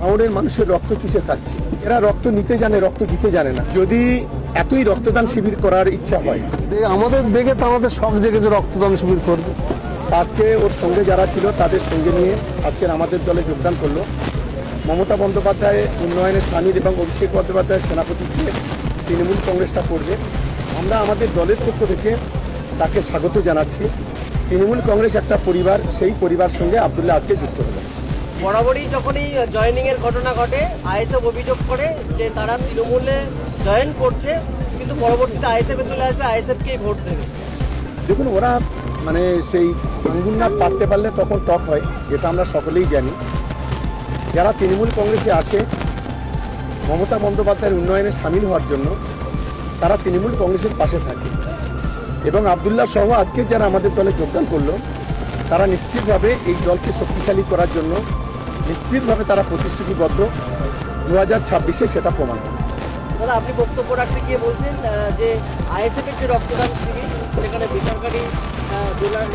ভাঙড়ের মানুষের রক্ত চুষে খাচ্ছে। এরা রক্ত নিতে জানে রক্ত দিতে জানে না। যদি এতই রক্তদান শিবির করার ইচ্ছা হয়। আমাদের দেখে তো আমাদের শখ জেগেছে রক্তদান শিবির করবে। আজকে ওর সঙ্গে যারা ছিল তাদের সঙ্গে নিয়ে আজকের আমাদের দলে যোগদান করল। মমতা বন্দ্যোপাধ্যায় উন্নয়নের স্বামীর এবং অভিষেক বন্দ্যোপাধ্যায় সেনাপতিকে তৃণমূল কংগ্রেসটা করবে। আমরা আমাদের দলের পক্ষ থেকে তাকে স্বাগত জানাচ্ছি। তৃণমূল কংগ্রেস একটা পরিবার সেই পরিবার সঙ্গে আবদুল্লাহ আজকে যুক্ত হলো। বরাবরই যখনই জয়েনিং এর ঘটনা ঘটে, আইএসএফ অভিযোগ করে যে তারা তৃণমূলে জয়েন করছে, কিন্তু পরবর্তীতে আইএসএফ চলে আসবে আইএসএফ কেই ভোট দেবে। দেখুন, ওরা মানে সেই আঙ্গুল না পারতে পারলে তখন টক হয়, এটা আমরা সকলেই জানি। যারা তৃণমূল কংগ্রেসে আসে, মমতা বন্দ্যোপাধ্যায়ের উন্নয়নে সামিল হওয়ার জন্য, তারা তৃণমূল কংগ্রেসের পাশে থাকে। এবং আবদুল্লাহ সহ আজকে যারা আমাদের দলে যোগদান করল, তারা নিশ্চিতভাবে এই দলকে শক্তিশালী করার জন্য নিশ্চিতভাবে তারা প্রতিশ্রুতিবদ্ধ। দু হাজার ছাব্বিশে সেটা প্রমাণ হবে। দাদা আপনি বক্তব্য রাখতে গিয়ে বলছেন যে আইএসএফ এর যে রক্তদান শিবির সেখানে বেসরকারি ডোনার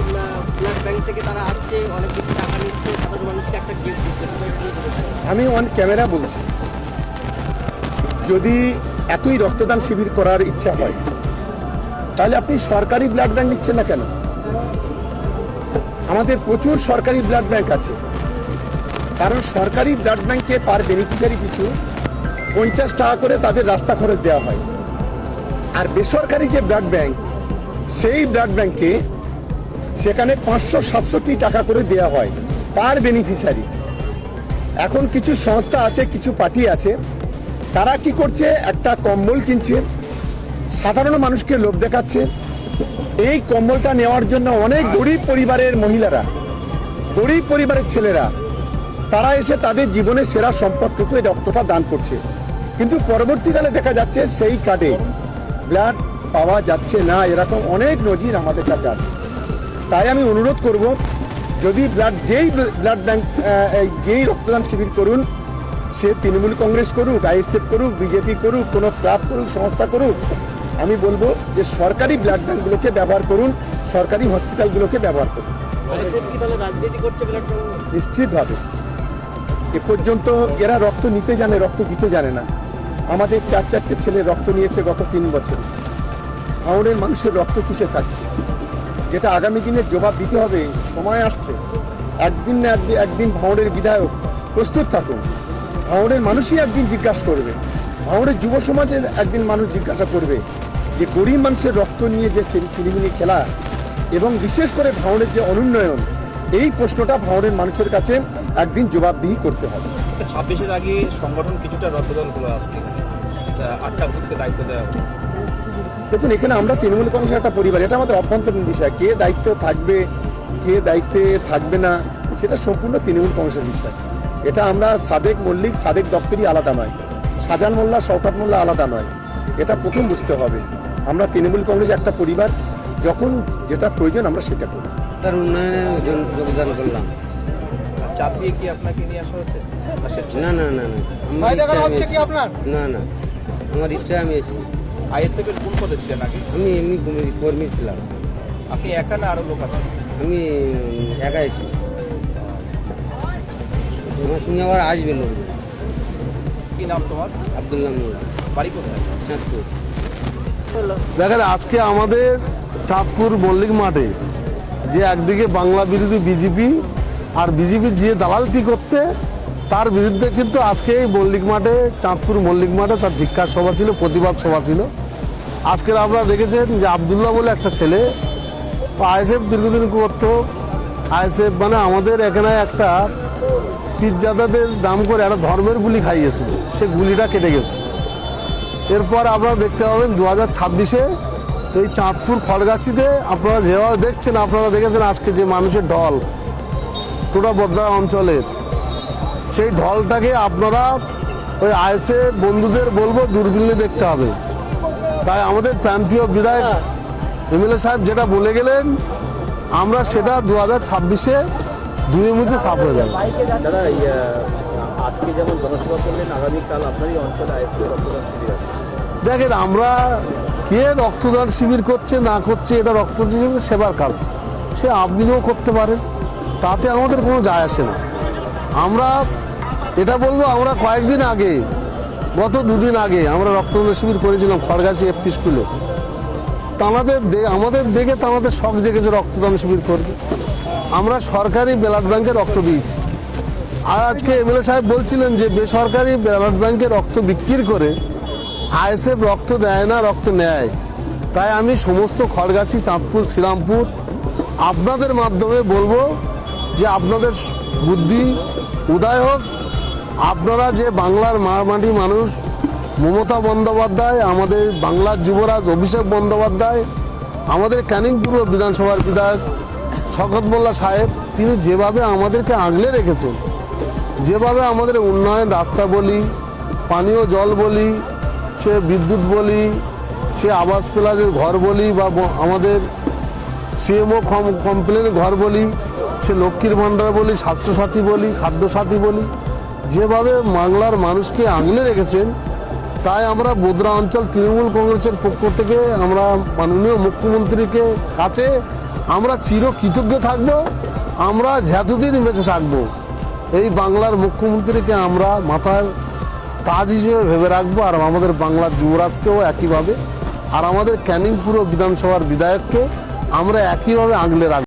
ব্লাড ব্যাংক থেকে তারা আসছে অনেক কিছু টাকা নিচ্ছে সাধারণ মানুষকে একটা গিফট দিচ্ছে। আমি অন ক্যামেরা বলছি যদি এতই রক্তদান শিবির করার ইচ্ছা হয় তাহলে আপনি সরকারি ব্লাড ব্যাংক নিচ্ছেন না কেন? আমাদের প্রচুর সরকারি ব্লাড ব্যাংক আছে। কারণ সরকারি ব্লাড ব্যাংকে পার বেনিফিশিয়ারি পিছু পঞ্চাশ টাকা করে তাদের রাস্তা খরচ দেওয়া হয়। আর বেসরকারি যে ব্লাড ব্যাংক, সেই ব্লাড ব্যাংকে সেখানে পাঁচশো সাতষট্টি টাকা করে দেওয়া হয় পার বেনিফিশিয়ারি এখন কিছু সংস্থা আছে, কিছু পার্টি আছে, তারা কি করছে? একটা কম্বল কিনছে, সাধারণ মানুষকে লোভ দেখাচ্ছে। এই কম্বলটা নেওয়ার জন্য অনেক গরিব পরিবারের মহিলারা, গরিব পরিবারের ছেলেরা তারা এসে তাদের জীবনের সেরা সম্পদটুকু এই রক্তটা দান করছে। কিন্তু পরবর্তীকালে দেখা যাচ্ছে সেই কার্ডে ব্লাড পাওয়া যাচ্ছে না এরকম অনেক নজির আমাদের কাছে আছে। তাই আমি অনুরোধ করব যদি ব্লাড যেই ব্লাড ব্যাংক এই যেই রক্তদান শিবির করুন সে তৃণমূল কংগ্রেস করুক আইএসএফ করুক বিজেপি করুক কোনো ক্লাব করুক সংস্থা করুক আমি বলব যে সরকারি ব্লাড ব্যাঙ্কগুলোকে ব্যবহার করুন সরকারি হসপিটালগুলোকে ব্যবহার করুন। নিশ্চিতভাবে। এ পর্যন্ত এরা রক্ত নিতে জানে, রক্ত দিতে জানে না। আমাদের চার চারটে ছেলে রক্ত নিয়েছে গত তিন বছর। ভাঙড়ের মানুষের রক্ত চুষে খাচ্ছে। যেটা আগামী দিনে জবাব দিতে হবে, সময় আসছে। একদিন না একদিন একদিন ভাঙড়ের বিধায়ক প্রস্তুত থাকুন। ভাঙড়ের মানুষই একদিন জিজ্ঞাসা করবে। ভাঙড়ের যুব সমাজের একদিন মানুষ জিজ্ঞাসা করবে যে গরিব মানুষের রক্ত নিয়ে যে ছেলে চিলিমিনি খেলা এবং বিশেষ করে ভাঙড়ের যে অনুন্নয়ন এই প্রশ্নটা ভাঙড়ের মানুষের কাছে একদিন জবাবদিহি করতে হবে। ছাব্বিশের আগে সংগঠন কিছুটা রদ্দল হলো আজকে। আচ্ছা, আটটা বুথকে দায়িত্ব দেওয়া দেখুন এখানে আমরা তৃণমূল কংগ্রেসের একটা পরিবার এটা আমাদের অভ্যন্তরীণ বিষয়। কে দায়িত্ব থাকবে কে দায়িত্বে থাকবে না সেটা সম্পূর্ণ তৃণমূল কংগ্রেসের বিষয়। এটা আমরা সাদেক মল্লিক সাদেক দপ্তরই আলাদা নয়। শাহজাহান মোল্লা শওকাত মোল্লা আলাদা নয়। এটা প্রথম বুঝতে হবে। আমরা তৃণমূল কংগ্রেস একটা পরিবার যখন যেটা প্রয়োজন আমরা সেটা করি। তার উন্নয়নে যোগদান করলাম। আর চাপ দিয়ে কি আপনাকে নিয়ে আসা হচ্ছে না না না না না। আমার ইচ্ছা আমি এসেছি। না না। আমার ইচ্ছা আমি এসেছি। আইএসএফ এর কোন পদে ছিলেন আগে? আমি এমনি কর্মী- ছিলাম। আপনি একা না আরও লোক আছে? আমি একা এসেছি। সঙ্গে আবার আসবে লোক। কি নাম তোমার? আবদুল্লাহ মোল্লা। বাড়ি কোথায়? চাঁদপুর। দেখেন আজকে আমাদের চাঁদপুর মল্লিক মাঠে যে একদিকে বাংলা বিরোধী বিজেপি আর বিজেপি যে দালালতি করছে, তার বিরুদ্ধে কিন্তু আজকে মল্লিক মাঠে, চাঁদপুর মল্লিক মাঠে তার ধিক্কার সভা ছিল, প্রতিবাদ সভা ছিল। আজকের আপনারা দেখেছেন যে আবদুল্লাহ বলে একটা ছেলে, আইএসএফ দীর্ঘদিন করতো। আইএসএফ মানে আমাদের এখানে একটা পিজ্জাদাদের নাম করে একটা ধর্মের গুলি খাইয়েছিল, সে গুলিটা কেটে গেছে। এরপর আপনারা দেখতে পাবেন দু হাজার ছাব্বিশে এই চাঁদপুর খড়গাছিতে আপনারা যেভাবে দেখছেন আপনারা দেখেছেন আজকে যে মানুষের ঢল টোটা বদ্রা অঞ্চলের সেই ঢলটাকে আপনারা ওই আইসে বন্ধুদের বলব দূরবীনে দেখতে হবে। তাই আমাদের প্রান্তীয় বিধায়ক এমএলএ সাহেব যেটা বলে গেলেন আমরা সেটা দু হাজার ছাব্বিশে দুই মুছে সাফ হয়ে যাবে। দাদা এই, আহ, আজকে যেমন জনসভা করলেন আগামীকাল আপনারই অঞ্চলে আইসি রক্তদান শিবির আছে। দেখেন আমরা কে রক্তদান শিবির করছে, না করছে, এটা রক্তদান সেবার কাজ। সে আপনিও করতে পারেন, তাতে আমাদের কোনো যায় আসে না। আমরা এটা বলব, আমরা কয়েকদিন আগে, গত দুদিন আগে আমরা রক্তদান শিবির করেছিলাম খড়গাছি এফপি স্কুলে। তাঁদের আমাদের দেখে তাঁদের শখ জেগেছে রক্তদান শিবির করবে। আমরা সরকারি ব্লাড ব্যাংকে রক্ত দিয়েছি। আর আজকে এমএলএ সাহেব বলছিলেন যে, বেসরকারি ব্লাড ব্যাংকে রক্ত বিক্রি করে আইএসএফ রক্ত দেয় না, রক্ত নেয়। তাই আমি সমস্ত খড়গাছি, চাঁদপুর, শ্রীরামপুর আপনাদের মাধ্যমে বলব যে আপনাদের বুদ্ধি উদয় হোক। আপনারা যে বাংলার মারমাটি মানুষ, মমতা বন্দ্যোপাধ্যায়, আমাদের বাংলার যুবরাজ অভিষেক বন্দ্যোপাধ্যায়, আমাদের ক্যানিংপুর বিধানসভার বিধায়ক শকত মোল্লা সাহেব, তিনি যেভাবে আমাদেরকে আগলে রেখেছেন, যেভাবে আমাদের উন্নয়ন রাস্তা বলি, পানীয় জল বলি সে বিদ্যুৎ বলি, সে আবাস প্লাজের ঘর বলি বা আমাদের সিএমও কমপ্লেনের ঘর বলি, সে লক্ষ্মীর ভাণ্ডার বলি, স্বাস্থ্যসাথী বলি, খাদ্যসাথী বলি। যেভাবে বাংলার মানুষকে আগলে রেখেছেন, তাই আমরা বোদরা অঞ্চল তৃণমূল কংগ্রেসের পক্ষ থেকে আমরা মাননীয় মুখ্যমন্ত্রীকে কাছে আমরা চির কৃতজ্ঞ থাকব, আমরা যতদিন বেঁচে থাকব। এই বাংলার মুখ্যমন্ত্রীকে আমরা মাথার তাজ হিসেবে ভেবে রাখব, আর আমাদের বাংলার যুবরাজকেও একইভাবে, আর আমাদের ক্যানিং পুরো বিধানসভার বিধায়ককে আমরা একইভাবে আগলে রাখব।